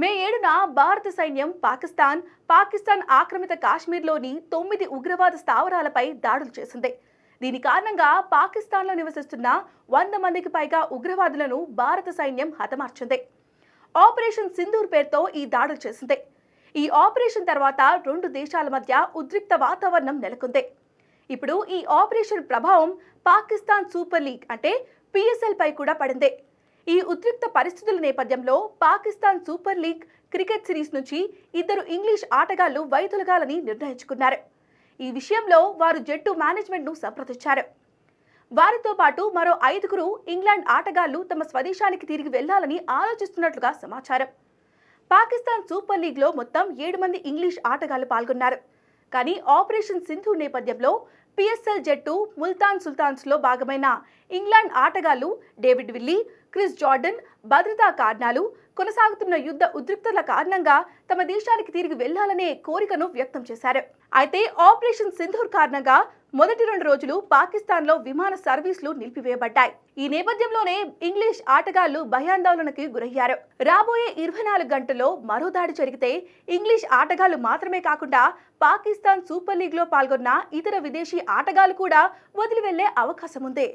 మే ఏడున భారత సైన్యం పాకిస్తాన్ పాకిస్తాన్ ఆక్రమిత కాశ్మీర్లోని తొమ్మిది ఉగ్రవాద స్థావరాలపై దాడులు చేసింది. దీని కారణంగా పాకిస్తాన్లో నివసిస్తున్న వంద మందికి పైగా ఉగ్రవాదులను భారత సైన్యం హతమార్చింది. ఆపరేషన్ సింధూర్ పేరుతో ఈ దాడులు చేసింది. ఈ ఆపరేషన్ తర్వాత రెండు దేశాల మధ్య ఉద్రిక్త వాతావరణం నెలకొంది. ఇప్పుడు ఈ ఆపరేషన్ ప్రభావం పాకిస్తాన్ సూపర్ లీగ్ అంటే పిఎస్ఎల్ పై కూడా పడింది. ఈ ఉద్రిక్త పరిస్థితుల నేపథ్యంలో Pakistan super league cricket series నుంచి ఇద్దరు ఇంగ్లీష్ ఆటగాళ్ళు వైదొలగాలని నిర్ణయించుకున్నారు. ఈ విషయంలో వారు జట్టు మేనేజ్మెంట్ను సంప్రదించారు. వారితో పాటు మరో ఐదుగురు ఇంగ్లాండ్ ఆటగాళ్ళు తమ స్వదేశానికి తిరిగి వెళ్ళాలని ఆలోచిస్తున్నట్లుగా సమాచారం. పాకిస్తాన్ సూపర్ లీగ్లో మొత్తం ఏడు మంది ఇంగ్లీష్ ఆటగాళ్ళు పాల్గొన్నారు. కానీ ఆపరేషన్ సింధు నేపథ్యంలో పిఎస్ఎల్ జట్టు ముల్తాన్ సుల్తాన్స్లో భాగమైన ఇంగ్లాండ్ ఆటగాళ్ళు డేవిడ్ విల్లీ క్రిస్ జార్డన్ భద్రతా కారణాలు కొనసాగుతున్న యుద్ధ ఉద్రిక్తతల కారణంగా తమ దేశానికి తిరిగి వెళ్ళాలనే కోరికను వ్యక్తం చేశారు. అయితే ఆపరేషన్ సింధూర్ కారణంగా మొదటి రెండు రోజులు పాకిస్తాన్లో విమాన సర్వీసులు నిలిపివేయబడ్డాయి. ఈ నేపథ్యంలోనే ఇంగ్లీష్ ఆటగాళ్ళు భయాందోళనకి గురయ్యారు. రాబోయే ఇరవై నాలుగు గంటల్లో మరో దాడి జరిగితే ఇంగ్లీష్ ఆటగాళ్ళు మాత్రమే కాకుండా పాకిస్తాన్ సూపర్ లీగ్లో పాల్గొన్న ఇతర విదేశీ ఆటగాళ్ళు కూడా వదిలి వెళ్ళే అవకాశం ఉంది